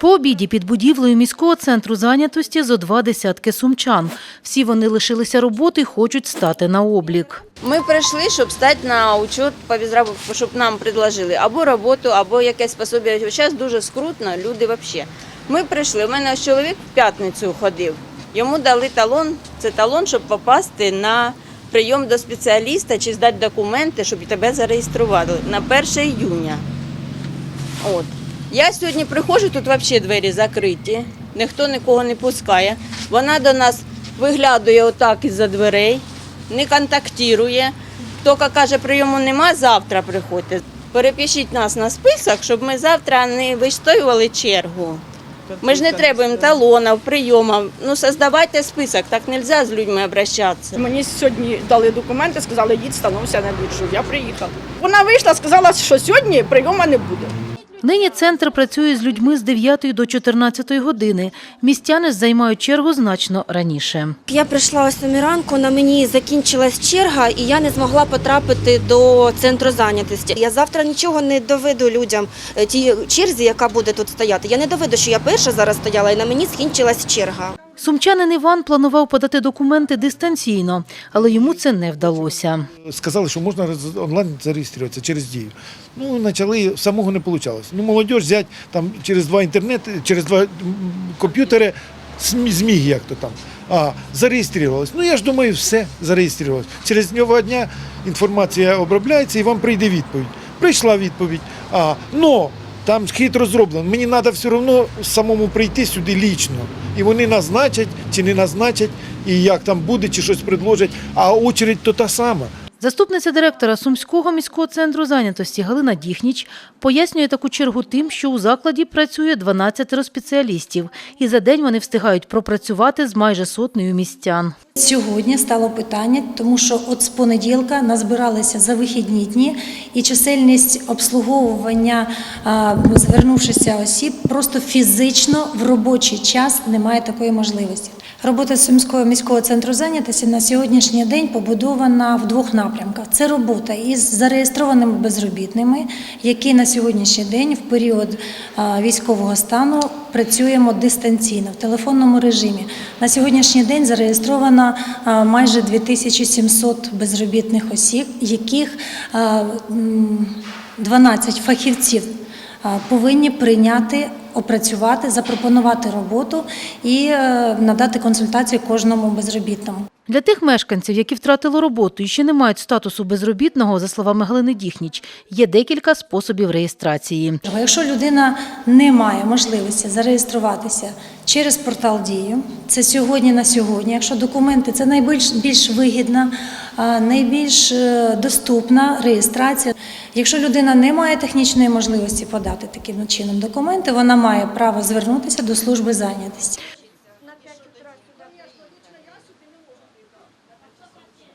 По обіді під будівлею міського центру зайнятості зо два десятки сумчан. Всі вони лишилися роботи і хочуть стати на облік. Ми прийшли, щоб стати на учет по безработиці, щоб нам предложили або роботу, або якесь пособі. Зараз дуже скрутно, люди взагалі. Ми прийшли. У мене чоловік в п'ятницю ходив. Йому дали талон. Це талон, щоб попасти на прийом до спеціаліста чи здати документи, щоб тебе зареєстрували на 1 июня. От. Я сьогодні приходжу, тут взагалі двері закриті, ніхто нікого не пускає. Вона до нас виглядує отак із-за дверей, не контактує. Тільки каже, прийому нема, завтра приходьте. Перепишіть нас на список, щоб ми завтра не вистоювали чергу. Ми ж не требуємо талонів, прийомів. Ну, создавайте список, так не можна з людьми обращатися. Мені сьогодні дали документи, сказали, їдь становся на біржу. Я приїхала. Вона вийшла, сказала, що сьогодні прийому не буде. Нині центр працює з людьми з 9 до 14 години. Містяни займають чергу значно раніше. Я прийшла о 7 ранку, на мені закінчилась черга, і я не змогла потрапити до центру зайнятості. Я завтра нічого не доведу людям е, тій черзі, яка буде тут стояти. Я не доведу, що я перша зараз стояла, і на мені скінчилась черга. Сумчанин Іван планував подати документи дистанційно, але йому це не вдалося. Сказали, що можна онлайн зареєструватися через дію. Ну, почали, самого не вийшло. Ну, молодь взять там через два інтернети, через два комп'ютери, зміг як то там. А, зареєструвалися. Ну, я ж думаю, все, зареєструвалися. Через днього дня інформація обробляється і вам прийде відповідь. Прийшла відповідь. А, но там хитро зроблено. Мені треба все одно самому прийти сюди лічно. І вони назначать чи не назначать, і як там буде, чи щось предложать. А очередь то та сама. Заступниця директора Сумського міського центру зайнятості Галина Діхніч пояснює таку чергу тим, що у закладі працює 12 спеціалістів, і за день вони встигають пропрацювати з майже сотнею містян. Сьогодні стало питання, тому що от з понеділка назбиралися за вихідні дні, і чисельність обслуговування звернувшися осіб просто фізично в робочий час немає такої можливості. Робота Сумського міського центру зайнятості на сьогоднішній день побудована в двох напрямках. Це робота із зареєстрованими безробітними, які на сьогоднішній день в період військового стану працюємо дистанційно в телефонному режимі. На сьогоднішній день зареєстровано а, майже 2700 безробітних осіб, яких а, 12 фахівців повинні прийняти, опрацювати, запропонувати роботу і е, надати консультацію кожному безробітному. Для тих мешканців, які втратили роботу і ще не мають статусу безробітного, за словами Галини Діхніч, є декілька способів реєстрації. Якщо людина не має можливості зареєструватися через портал Дію, це сьогодні на сьогодні. Якщо документи це найбільш більш вигідна, найбільш е, доступна реєстрація. Якщо людина не має технічної можливості подати таким чином документи, вона має право звернутися до служби зайнятості.